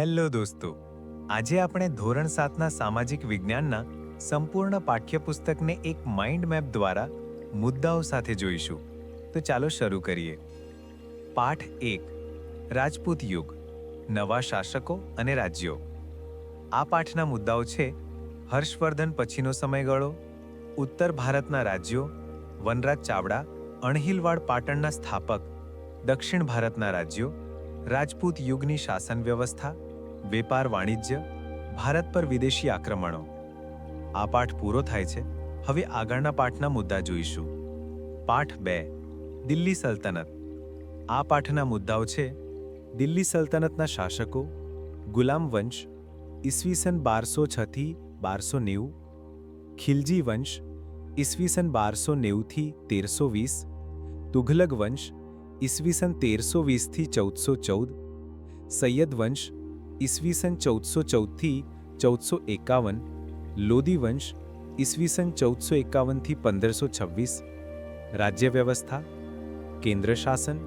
Hello દોસ્તો. આજે આપણે ધોરણ સાતના સામાજિક વિજ્ઞાનના સંપૂર્ણ પાઠ્યપુસ્તકને એક માઇન્ડ મેપ દ્વારા મુદ્દાઓ સાથે જોઈશું. તો ચાલો શરૂ કરીએ. પાઠ એક. રાજપૂત યુગ. નવા શાસકો અને રાજ્યો. આ પાઠના મુદ્દાઓ છે હર્ષવર્ધન પછીનો સમયગાળો, ઉત્તર ભારતના રાજ્યો, વનરાજ ચાવડા, અણહિલવાડ પાટણના સ્થાપક, દક્ષિણ ભારતના રાજ્યો, રાજપૂત યુગની શાસન વ્યવસ્થા વેપાર વાણિજ્ય, ભારત પર વિદેશી આક્રમણો. આ પાઠ પૂરો થાય છે. હવે આગળના પાઠના મુદ્દા જોઈશું. પાઠ બે, દિલ્હી સલ્તનત. આ પાઠના મુદ્દાઓ છે, દિલ્હી સલ્તનતના શાસકો, ગુલામ વંશ, ઈસવીસન બારસો છથી બારસો નેવું, ખિલજી વંશ, ઈસવીસન બારસો નેવુંથી તેરસો વીસ, તુઘલક વંશ, ઈસવીસન તેરસો વીસથી ચૌદસો ચૌદ, સૈયદ વંશ ઈસવીસન ચૌદસો ચૌદથી ચૌદસો એકાવન લોધી વંશ ઈસવીસન ચૌદસો એકાવનથી પંદરસો છવ્વીસ રાજ્ય વ્યવસ્થા કેન્દ્ર શાસન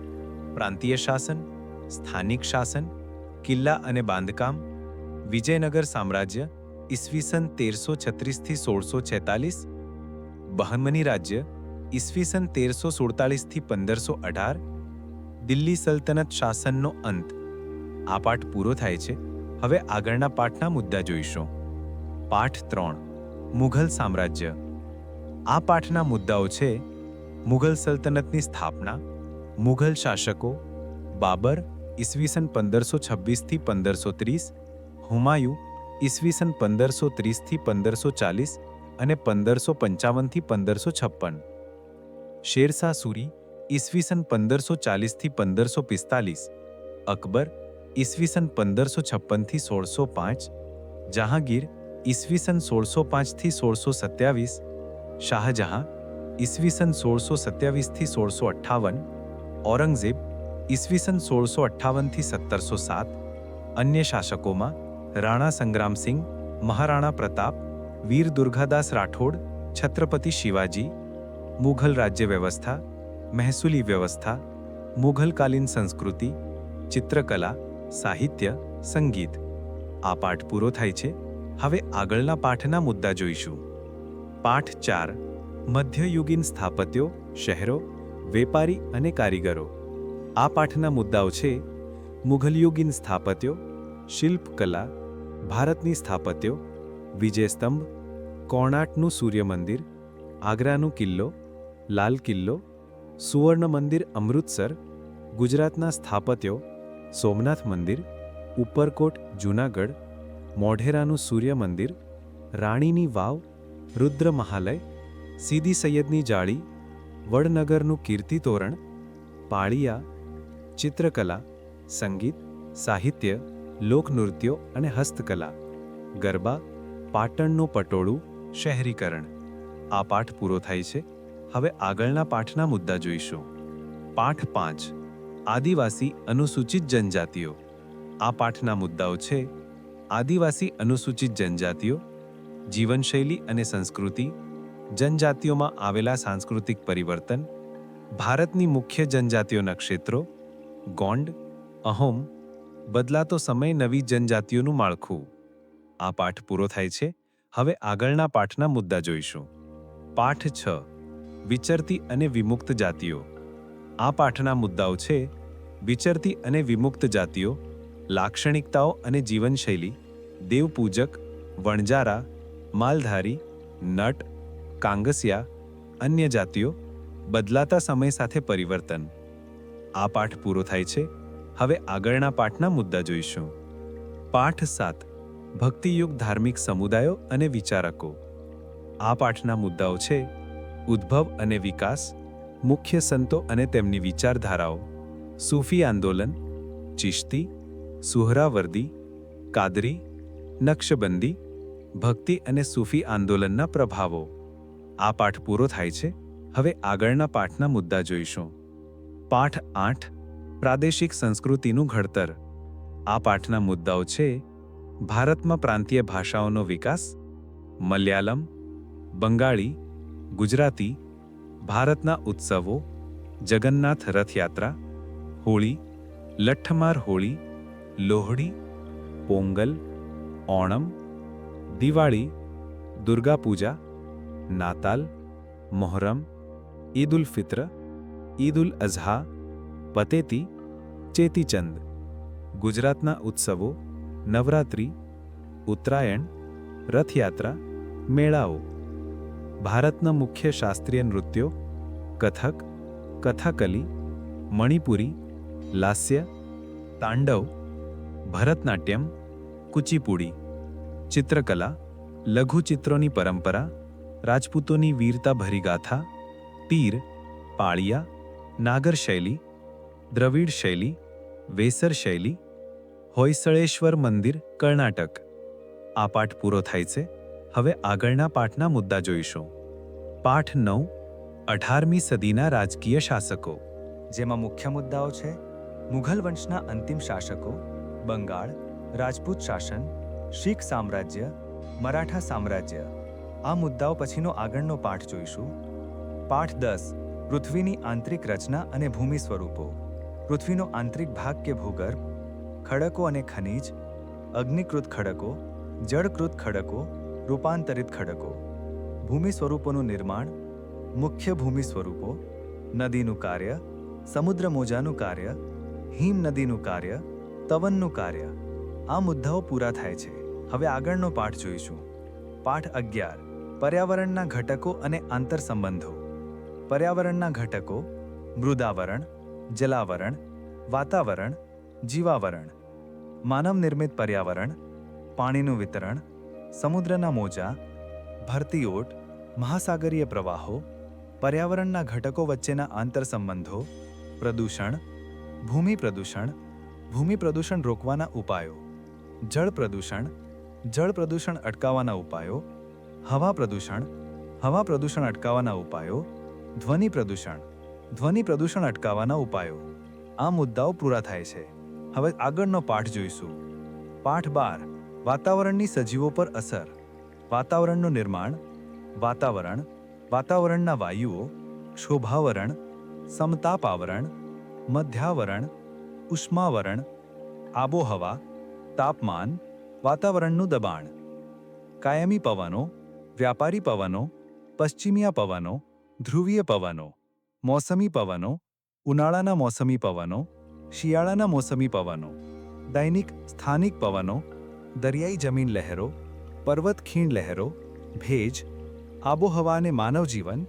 પ્રાંતીય શાસન સ્થાનિક શાસન કિલ્લા અને બાંધકામ વિજયનગર સામ્રાજ્ય ઈસવીસન તેરસો છત્રીસથી સોળસો છેતાલીસ બહમની રાજ્ય ઈસવીસન તેરસો સુડતાલીસથી પંદરસો અઢાર દિલ્હી સલ્તનત શાસનનો અંત આ પાઠ પૂરો થાય છે. હવે આગળના પાઠના મુદ્દા જોઈશું. પાઠ ત્રણ, મુઘલ સામ્રાજ્ય. આ પાઠના મુદ્દાઓ છે, મુઘલ સલ્તનતની સ્થાપના, મુઘલ શાસકો, બાબર ઈસવીસન પંદરસો છવ્વીસથી પંદરસો ત્રીસ, હુમાયુ ઈસવીસન પંદરસો ત્રીસથી પંદરસો ચાલીસ અને પંદરસો પંચાવનથી પંદરસો છપ્પન. શેરશાહ સૂરી ઈસવીસન પંદરસો ચાલીસથી પંદરસો પિસ્તાલીસ. અકબર ઈસવીસન પંદરસો છપ્પનથી સોળસો પાંચ જહાંગીર ઈસવીસન સોળસો પાંચથી સોળસો સત્યાવીસ શાહજહાં ઈસવીસન સોળસો સત્યાવીસથી સોળસો અઠ્ઠાવન ઔરંગઝેબ ઈસવીસન સોળસો અઠ્ઠાવનથી સત્તરસો સાત અન્ય શાસકોમાં રાણા સંગ્રામસિંહ મહારાણા પ્રતાપ વીર દુર્ગાદાસ રાઠોડ છત્રપતિ શિવાજી મુઘલ રાજ્ય વ્યવસ્થા મહેસૂલી વ્યવસ્થા મુઘલકાલીન સંસ્કૃતિ ચિત્રકલા સાહિત્ય, સંગીત, આ પાઠ પૂરો થાય છે. હવે આગળના પાઠના મુદ્દા જોઈશું. પાઠ ચાર, મધ્યયુગીન સ્થાપત્યો, શહેરો, વેપારી અને કારીગરો. આ પાઠના મુદ્દાઓ છે, મુઘલયુગીન સ્થાપત્યો, શિલ્પકલા, ભારતની સ્થાપત્યો વિજયસ્તંભ કોણાટનું સૂર્ય મંદિર આગ્રાનું કિલ્લો, લાલ કિલ્લો, સુવર્ણ મંદિર અમૃતસર, ગુજરાતના સ્થાપત્યો સોમનાથ મંદિર, ઉપરકોટ, જૂનાગઢ, મોઢેરાનું સૂર્ય મંદિર, રાણીની વાવ, રુદ્ર મહાલય, સીદી સૈયદની જાળી, વડનગરનું કીર્તિ તોરણ, પાળિયા, ચિત્રકલા, સંગીત, સાહિત્ય, લોકનૃત્યો અને હસ્તકલા, ગરબા, પાટણનું પટોળું, શહેરીકરણ. આ પાઠ પૂરો થાય છે. હવે આગળના પાઠના મુદ્દા જોઈશું. પાઠ પાંચ. આદિવાસી અનુસૂચિત જનજાતિઓ. આ પાઠના મુદ્દાઓ છે, આદિવાસી અનુસૂચિત જનજાતિઓ, જીવનશૈલી અને સંસ્કૃતિ, જનજાતિઓમાં આવેલા સાંસ્કૃતિક પરિવર્તન, ભારતની મુખ્ય જનજાતિઓના ક્ષેત્રો, ગોંડ, અહોમ, બદલાતો સમય નવી જનજાતિઓનું માળખું. આ પાઠ પૂરો થાય છે, હવે આગળના પાઠના મુદ્દા જોઈશું. પાઠ છ, વિચરતી અને વિમુક્ત જાતિઓ. આ પાઠના મુદ્દાઓ છે વિચરતી અને વિમુક્ત જાતિઓ, લાક્ષણિકતાઓ અને જીવનશૈલી, દેવપૂજક, વણજારા, માલધારી, નટ, કાંગસિયા, અન્ય જાતિઓ, બદલાતા સમય સાથે પરિવર્તન. આ પાઠ પૂરો થાય છે. હવે આગળના પાઠના મુદ્દા જોઈશું. પાઠ સાત, ભક્તિયુગ ધાર્મિક સમુદાયો અને વિચારકો. આ પાઠના મુદ્દાઓ છે, ઉદ્ભવ અને વિકાસ મુખ્ય સંતો અને તેમની વિચારધારાઓ. સૂફી આંદોલન, ચિશ્તી, સુહરાવર્દી, કાદરી નક્શબંધી ભક્તિ અને સૂફી આંદોલનના પ્રભાવો. આ પાઠ પૂરો થાય છે. હવે આગળના પાઠના મુદ્દા જોઈશું. પાઠ આઠ, પ્રાદેશિક સંસ્કૃતિનું ઘડતર. આ પાઠના મુદ્દાઓ છે, ભારતમાં પ્રાંતીય ભાષાઓનો વિકાસ, મલયાલમ, બંગાળી, ગુજરાતી ભારતના ઉત્સવો, જગન્નાથ રથયાત્રા, હોળી, લઠ્ઠમાર હોળી, લોહડી, પોંગલ, ઓણમ, દિવાળી, દુર્ગા પૂજા, નાતાલ, મોહરમ, ઈદ ઉલ ફિત્ર, ઈદ ઉલ અઝહા, પતેતી, ચેતીચંદ, ગુજરાતના ઉત્સવો, નવરાત્રિ, ઉત્તરાયણ, રથયાત્રા, મેળાઓ. ભારતના મુખ્ય શાસ્ત્રીય નૃત્યો કથક, કથકલી, મણિપુરી, લાસ્ય, તાંડવ, ભરતનાટ્યમ, કુચીપુડી, ચિત્રકલા, લઘુચિત્રોની પરંપરા, રાજપૂતોની વીરતાભરી ગાથા, તીર, પાળિયા, નાગર શૈલી, દ્રવિડ શૈલી, વેસર શૈલી, હોયસળેશ્વર મંદિર, કર્ણાટક. આ પાઠ પૂરો થાય છે. હવે આગળના પાઠના મુદ્દા જોઈશું. પાઠ નવ, અઢારમી સદીના રાજકીય શાસકો. જેમાં મુખ્ય મુદ્દાઓ છે, મુઘલ વંશના અંતિમ શાસકો, બંગાળ, રાજપૂત શાસન, શીખ સામ્રાજ્ય, મરાઠા સામ્રાજ્ય. આ મુદ્દાઓ પછીનો આગળનો પાઠ જોઈશું. પાઠ દસ, પૃથ્વીની આંતરિક રચના અને ભૂમિ સ્વરૂપો. પૃથ્વીનો આંતરિક ભાગ કે ભૂગર્ભ, ખડકો અને ખનિજ, અગ્નિકૃત ખડકો, જળકૃત ખડકો રૂપાંતરિત ખડકો, ભૂમિ સ્વરૂપોનું નિર્માણ, મુખ્ય ભૂમિ સ્વરૂપો, નદીનું કાર્ય, સમુદ્ર મોજાનું કાર્ય, હિમ નદીનું કાર્ય, તવનનું કાર્ય, આ મુદ્દાઓ પૂરા થાય છે. હવે આગળનો પાઠ જોઈશું. પાઠ અગિયાર, પર્યાવરણના ઘટકો અને આંતરસંબંધો પર્યાવરણના ઘટકો, મૃદાવરણ, જલાવરણ, વાતાવરણ, જીવાવરણ. માનવ નિર્મિત પર્યાવરણ, પાણીનું વિતરણ સમુદ્રના મોજા ભરતી ઓટ મહાસાગરીય પ્રવાહો, પર્યાવરણના ઘટકો વચ્ચેના આંતરસંબંધો પ્રદૂષણ, ભૂમિ પ્રદૂષણ ભૂમિ પ્રદૂષણ રોકવાના ઉપાયો, જળ પ્રદૂષણ જળ પ્રદૂષણ અટકાવવાના ઉપાયો, હવા પ્રદૂષણ હવા પ્રદૂષણ અટકાવવાના ઉપાયો, ધ્વનિ પ્રદૂષણ ધ્વનિ પ્રદૂષણ અટકાવવાના ઉપાયો. આ મુદ્દાઓ પૂરા થાય છે. હવે આગળનો પાઠ જોઈશું. પાઠ બાર. વાતાવરણની સજીવો પર અસર. વાતાવરણનું નિર્માણ, વાતાવરણ, વાતાવરણના વાયુઓ, શોભાવરણ, સમતાપાવરણ, મધ્યાવરણ, ઉષ્માવરણ, આબોહવા, તાપમાન, વાતાવરણનું દબાણ. કાયમી પવનો, વ્યાપારી પવનો, પશ્ચિમિયા પવનો, ધ્રુવીય પવનો, મોસમી પવનો, ઉનાળાના મોસમી પવનો, શિયાળાના મોસમી પવનો, દૈનિક સ્થાનિક પવનો દરિયાઈ જમીન લહેરો પર્વત ખીણ લહેરો, ભેજ આબોહવા અને માનવજીવન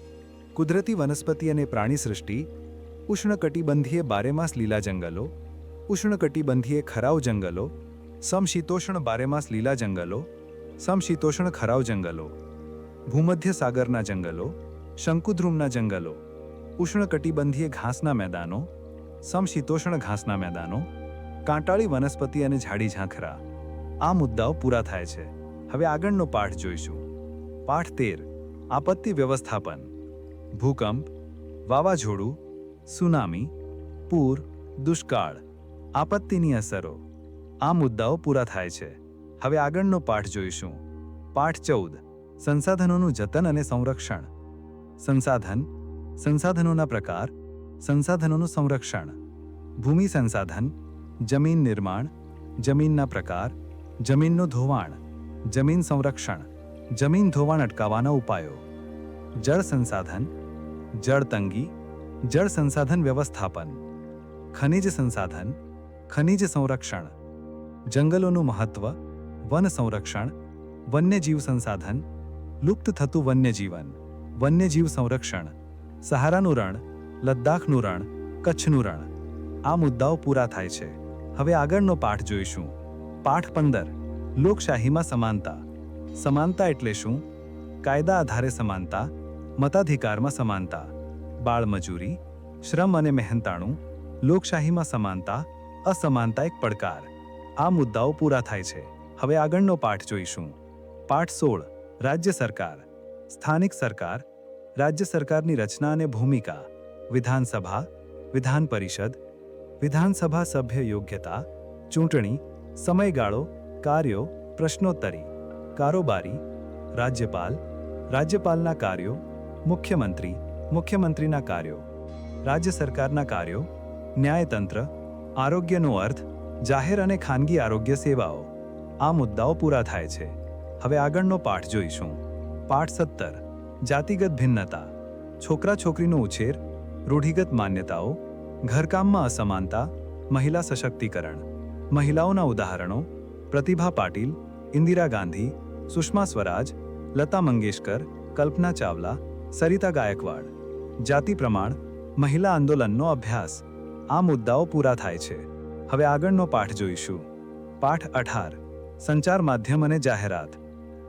કુદરતી વનસ્પતિ અને પ્રાણીસૃષ્ટિ ઉષ્ણકટિબંધીય બારેમાસ લીલા જંગલો, ઉષ્ણકટિબંધીય ખરાવ જંગલો, સમશીતોષ્ણ બારેમાસ લીલા જંગલો, સમશીતોષ્ણ ખરાવ જંગલો, ભૂમધ્ય સાગરના જંગલો, શંકુદ્રુમના જંગલો, ઉષ્ણકટિબંધીય ઘાસના મેદાનો, સમશીતોષ્ણ ઘાસના મેદાનો, કાંટાળી વનસ્પતિ અને ઝાડી ઝાંખરા. આ મુદ્દાઓ પૂરા થાય છે. હવે આગળનો પાઠ જોઈશું. પાઠ તેર, આપત્તિ વ્યવસ્થાપન. ભૂકંપ, વાવાઝોડું, સુનામી, પૂર, દુષ્કાળ, આપત્તિની અસરો. આ મુદ્દાઓ પૂરા થાય છે. હવે આગળનો પાઠ જોઈશું. પાઠ ચૌદ, સંસાધનોનું જતન અને સંરક્ષણ. સંસાધન, સંસાધનોના પ્રકાર, સંસાધનોનું સંરક્ષણ. ભૂમિ સંસાધન, જમીન નિર્માણ, જમીનના પ્રકાર જમીનનું ધોવાણ, જમીન સંરક્ષણ, જમીન ધોવાણ અટકાવવાના ઉપાયો. જળ સંસાધન, જળ તંગી, જળ સંસાધન વ્યવસ્થાપન, ખનિજ સંસાધન, ખનિજ સંરક્ષણ, જંગલોનું મહત્વ, વન સંરક્ષણ, વન્યજીવ સંસાધન, લુપ્ત થતું વન્યજીવન, વન્યજીવ સંરક્ષણ, સહારાનું રણ, લદ્દાખનું રણ, કચ્છનું રણ. આ મુદ્દાઓ પૂરા થાય છે. હવે આગળનો પાઠ જોઈશું. પાઠ પંદર, લોકશાહીમાં સમાનતા. સમાનતા એટલે શું? કાયદા આધારે સમાનતા, મતાધિકારમાં સમાનતા. બાળમજૂરી, શ્રમ અને મહેનતાણું, લોકશાહીમાં સમાનતા, અસમાનતા એક પડકાર. આ મુદ્દાઓ પૂરા થાય છે. હવે આગળનો પાઠ જોઈશું. પાઠ સોળ, રાજ્ય સરકાર, સ્થાનિક સરકાર, રાજ્ય સરકારની રચના અને ભૂમિકા, વિધાનસભા, વિધાન પરિષદ, વિધાનસભા સભ્ય યોગ્યતા, ચૂંટણી સમયગાળો, કાર્યો, પ્રશ્નોત્તરી, કારોબારી, રાજ્યપાલ, રાજ્યપાલના કાર્યો, મુખ્યમંત્રી, મુખ્યમંત્રીના કાર્યો, રાજ્ય સરકારના કાર્યો, ન્યાયતંત્ર, આરોગ્યનો અર્થ, જાહેર અને ખાનગી આરોગ્ય સેવાઓ. આ મુદ્દાઓ પૂરા થાય છે. હવે આગળનો પાઠ જોઈશું. પાઠ સત્તર, જાતિગત ભિન્નતા. છોકરા છોકરીનો ઉછેર, રૂઢિગત માન્યતાઓ, ઘરકામમાં અસમાનતા, મહિલા સશક્તિકરણ. મહિલાઓના ઉદાહરણો, પ્રતિભા પાટીલ, ઇન્દિરા ગાંધી, સુષ્મા સ્વરાજ, લતા મંગેશકર, કલ્પના ચાવલા, સરિતા ગાયકવાડ. જાતિ પ્રમાણ, મહિલા આંદોલનનો અભ્યાસ. આ મુદ્દાઓ પૂરા થાય છે. હવે આગળનો પાઠ જોઈશું. પાઠ અઢાર. સંચાર માધ્યમ અને જાહેરાત.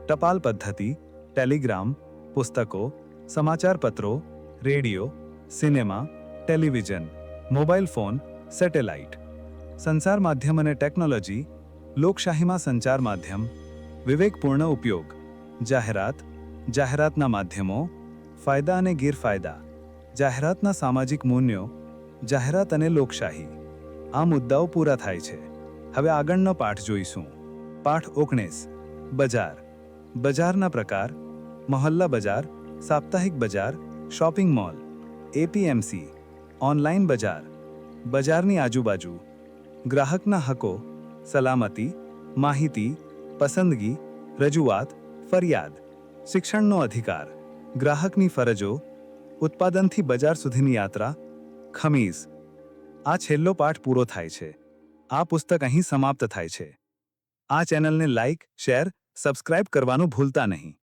ટપાલ પદ્ધતિ, ટેલિગ્રામ, પુસ્તકો સમાચારપત્રો radio, cinema, television, mobile phone, satellite. સંચાર માધ્યમ અને ટેકનોલોજી, લોકશાહીમાં સંચાર માધ્યમ, વિવેકપૂર્ણ ઉપયોગ, જાહેરાત, જાહેરાતના માધ્યમો, ફાયદા અને ગેરફાયદા, જાહેરાતના સામાજિક મૂલ્યો, જાહેરાત અને લોકશાહી. આ મુદ્દાઓ પૂરા થાય છે. હવે આગળનો પાઠ જોઈશું. પાઠ ઓગણીસ. બજાર. બજારના પ્રકાર. મોહલ્લા બજાર, સાપ્તાહિક બજાર, શોપિંગ મોલ, એપીએમસી, ઓનલાઈન બજાર. બજારની આજુબાજુ ગ્રાહકના હકો, સલામતી, માહિતી, પસંદગી, રજૂઆત, ફરિયાદ, શિક્ષણનો અધિકાર, ગ્રાહકની ફરજો, ઉત્પાદનથી બજાર સુધીની યાત્રા ખમીઝ આ છેલ્લો પાઠ પૂરો થાય છે. આ પુસ્તક અહીં સમાપ્ત થાય છે. આ ચેનલને લાઇક શેર, સબસ્ક્રાઇબ કરવાનું ભૂલતા નહીં.